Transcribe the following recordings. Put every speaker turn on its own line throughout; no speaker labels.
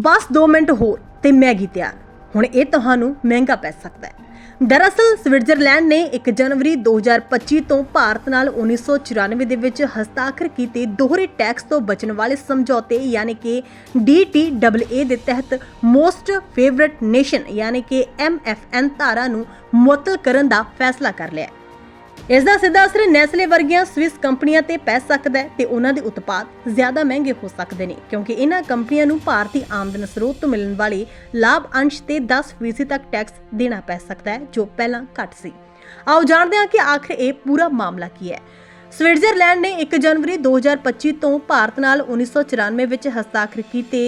ਬਸ 2 minute ਹੋਰ ਤੇ Maggi ਤਿਆਰ। ਹੁਣ ਇਹ ਤੁਹਾਨੂੰ ਮਹਿੰਗਾ ਪੈ ਸਕਦਾ ਹੈ। ਦਰਅਸਲ, ਸਵਿਟਜ਼ਰਲੈਂਡ ਨੇ 1 ਜਨਵਰੀ 2025 ਤੋਂ ਭਾਰਤ ਨਾਲ 1994 ਦੇ ਵਿੱਚ ਹਸਤਾਖਰ ਕੀਤੇ ਦੋਹਰੇ ਟੈਕਸ ਤੋਂ ਬਚਣ ਵਾਲੇ ਸਮਝੌਤੇ, ਯਾਨੀ ਕਿ DTAA ਦੇ ਤਹਿਤ ਮੋਸਟ ਫੇਵਰਿਟ ਨੇਸ਼ਨ, ਯਾਨੀ ਕਿ MFN ਧਾਰਾ ਨੂੰ ਮੁਅੱਤਲ ਕਰਨ ਦਾ ਫੈਸਲਾ ਕਰ ਲਿਆ ਇਸ ਦਾ ਸਿੱਧਾ ਅਸਰ ਨੈਸਲੇ ਵਰਗੀਆਂ ਸਵਿਸ ਕੰਪਨੀਆਂ ਤੇ ਪੈ ਸਕਦਾ ਹੈ ਤੇ ਉਹਨਾਂ ਦੇ ਉਤਪਾਦ ਜ਼ਿਆਦਾ ਮਹਿੰਗੇ ਹੋ ਸਕਦੇ ਨੇ, ਕਿਉਂਕਿ ਇਹਨਾਂ ਕੰਪਨੀਆਂ ਨੂੰ ਭਾਰਤੀ ਆਮਦਨ ਸਰੋਤ ਤੋਂ ਮਿਲਣ ਵਾਲੇ ਲਾਭ ਅੰਸ਼ ਤੇ 10% ਤੱਕ ਟੈਕਸ ਦੇਣਾ ਪੈ ਸਕਦਾ ਹੈ, ਜੋ ਪਹਿਲਾਂ ਘੱਟ ਸੀ। ਆਓ ਜਾਣਦੇ ਹਾਂ ਕਿ ਆਖਰ ਇਹ ਪੂਰਾ ਮਾਮਲਾ ਕੀ ਹੈ। ਸਵਿਟਜ਼ਰਲੈਂਡ ਨੇ 1 ਜਨਵਰੀ 2025 ਤੋਂ ਭਾਰਤ ਨਾਲ 1994 ਵਿੱਚ ਹਸਤਾਖਰ ਕੀਤੇ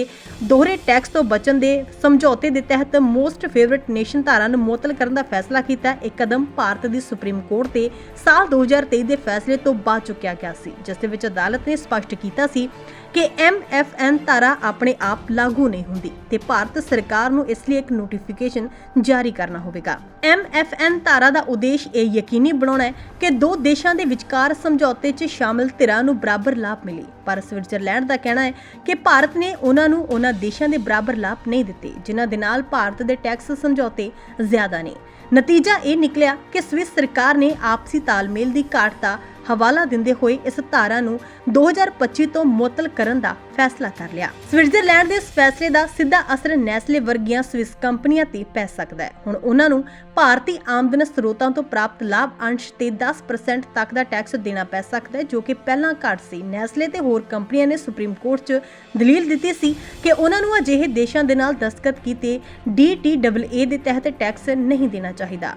ਦੋਹਰੇ ਟੈਕਸ ਤੋਂ ਬਚਣ ਦੇ ਸਮਝੌਤੇ ਦੇ ਤਹਿਤ ਮੋਸਟ ਫੇਵਰਿਟ ਨੇਸ਼ਨ ਧਾਰਾ ਨੂੰ ਮੁਅੱਤਲ ਕਰਨ ਦਾ ਫੈਸਲਾ ਕੀਤਾ। ਇਹ ਕਦਮ ਭਾਰਤ ਦੀ ਸੁਪਰੀਮ ਕੋਰਟ ਤੇ ਸਾਲ 2023 ਦੇ ਫੈਸਲੇ ਤੋਂ ਬਾਅਦ ਚੁੱਕਿਆ ਗਿਆ ਸੀ, ਜਿਸ ਦੇ ਵਿੱਚ ਅਦਾਲਤ ਨੇ ਸਪਸ਼ਟ ਕੀਤਾ ਸੀ ਕਿ MFN ਧਾਰਾ ਆਪਣੇ ਆਪ ਲਾਗੂ ਨਹੀਂ ਹੁੰਦੀ ਤੇ ਭਾਰਤ ਸਰਕਾਰ ਨੂੰ ਇਸ ਲਈ ਇੱਕ ਨੋਟੀਫਿਕੇਸ਼ਨ ਜਾਰੀ ਕਰਨਾ ਹੋਵੇਗਾ। MFN ਧਾਰਾ ਦਾ ਉਦੇਸ਼ ਇਹ ਯਕੀਨੀ ਬਣਾਉਣਾ ਹੈ ਕਿ ਦੋ ਦੇਸ਼ਾਂ ਦੇ ਵਿਚਕਾਰ ਸਮਝੌਤੇ 'ਚ ਸ਼ਾਮਲ ਧਿਰਾਂ ਨੂੰ ਬਰਾਬਰ ਲਾਭ ਮਿਲੇ। ਪਰ ਸਵਿਟਜ਼ਰਲੈਂਡ ਦਾ ਕਹਿਣਾ ਹੈ ਕਿ ਭਾਰਤ ਨੇ ਉਹਨਾਂ ਨੂੰ ਉਹਨਾਂ ਦੇਸ਼ਾਂ ਦੇ ਬਰਾਬਰ ਲਾਭ ਨਹੀਂ ਦਿੱਤੇ, ਜਿਨ੍ਹਾਂ ਦੇ ਨਾਲ ਭਾਰਤ ਦੇ ਟੈਕਸ ਸਮਝੌਤੇ ਜ਼ਿਆਦਾ ਨੇ। ਨਤੀਜਾ ਇਹ ਨਿਕਲਿਆ ਕਿ ਸਵਿਸ ਸਰਕਾਰ ਨੇ ਆਪਸੀ ਤਾਲਮੇਲ ਦੀ ਘਾਟ ਦਾ ਹਵਾਲਾ ਦਿੰਦੇ ਹੋਏ ਇਸ ਧਾਰਾ ਨੂੰ 2025 ਤੋਂ ਮੁਅੱਤਲ ਕਰਨ ਦਾ ਫੈਸਲਾ ਕਰ ਲਿਆ। ਸਵਿਟਜ਼ਰਲੈਂਡ ਦੇ ਇਸ ਫੈਸਲੇ ਦਾ ਸਿੱਧਾ ਅਸਰ ਨੈਸਲੇ ਵਰਗੀਆਂ ਸਵਿਸ ਕੰਪਨੀਆਂ ਤੇ ਪੈ ਸਕਦਾ ਹੈ। ਹੁਣ ਉਹਨਾਂ ਨੂੰ ਭਾਰਤੀ ਆਮਦਨ ਸਰੋਤਾਂ ਤੋਂ ਪ੍ਰਾਪਤ ਲਾਭ ਅੰਸ਼ ਤੇ 10% ਤੱਕ ਦਾ ਟੈਕਸ ਦੇਣਾ ਪੈ ਸਕਦਾ ਹੈ, ਜੋ ਕਿ ਪਹਿਲਾਂ ਘੱਟ ਸੀ। ਨੈਸਲੇ ਤੇ ਹੋਰ ਕੰਪਨੀਆਂ ਨੇ ਸੁਪਰੀਮ ਕੋਰਟ 'ਚ ਦਲੀਲ ਦਿੱਤੀ ਸੀ ਕਿ ਉਹਨਾਂ ਨੂੰ ਅਜਿਹੇ ਦੇਸ਼ਾਂ ਦੇ ਨਾਲ ਦਸਤਖਤ ਕੀਤੇ DTAA ਦੇ ਤਹਿਤ ਟੈਕਸ ਨਹੀਂ ਦੇਣਾ ਚਾਹੀਦਾ।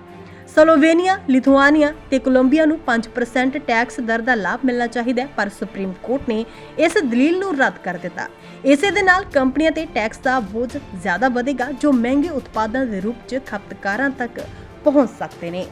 ਸਲੋਵੇਨੀਆ, ਲਿਥੁਆਨੀਆ ਤੇ ਕੋਲੰਬੀਆ ਨੂੰ 5% ਟੈਕਸ ਦਰ ਦਾ ਲਾਭ ਮਿਲਣਾ ਚਾਹੀਦਾ ਹੈ ਪਰ ਸੁਪਰੀਮ ਕੋਰਟ ਨੇ ਇਸ ਦਲੀਲ ਨੂੰ ਰੱਦ ਕਰ ਦਿੱਤਾ। ਇਸੇ ਦੇ ਨਾਲ ਕੰਪਨੀਆਂ ਤੇ ਟੈਕਸ ਦਾ ਬੋਝ ਜ਼ਿਆਦਾ ਵਧੇਗਾ ਜੋ ਮਹਿੰਗੇ ਉਤਪਾਦਾਂ ਦੇ ਰੂਪ 'ਚ ਖਪਤਕਾਰਾਂ ਤੱਕ ਪਹੁੰਚ ਸਕਦੇ ਨੇ।